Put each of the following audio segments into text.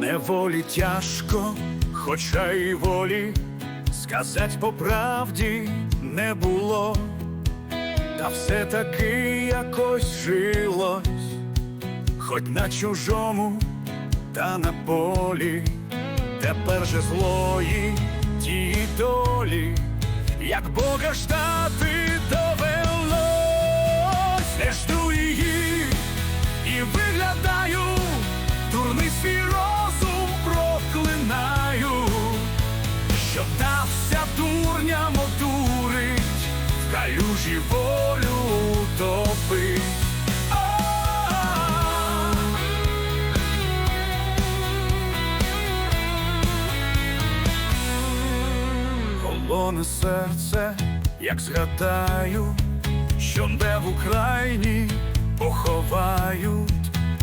Неволі тяжко, хоча й волі, сказать по правді не було, та все таки якось жилось, хоч на чужому, та на полі, тепер же злої тієї долі, як Бога ждати що дався дурням одурить, в калюжі волю утопить. Холоне серце, як згадаю, що не в Україні поховають,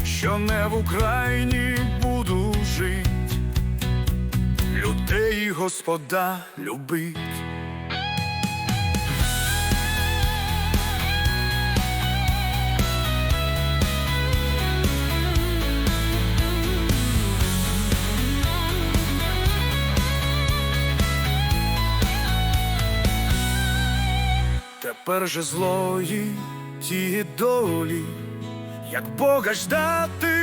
що не в Україні буду жить, людей Господа любить. Тепер же злої тієї долі, як Бога ждати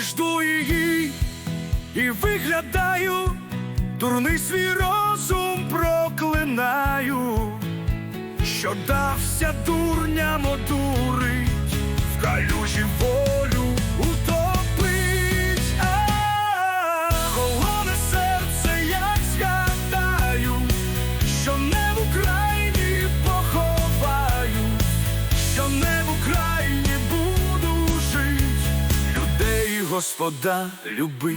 жду її, і виглядаю, дурний свій розум проклинаю, що дався дурням одурить, в калюжі волю Господа любить.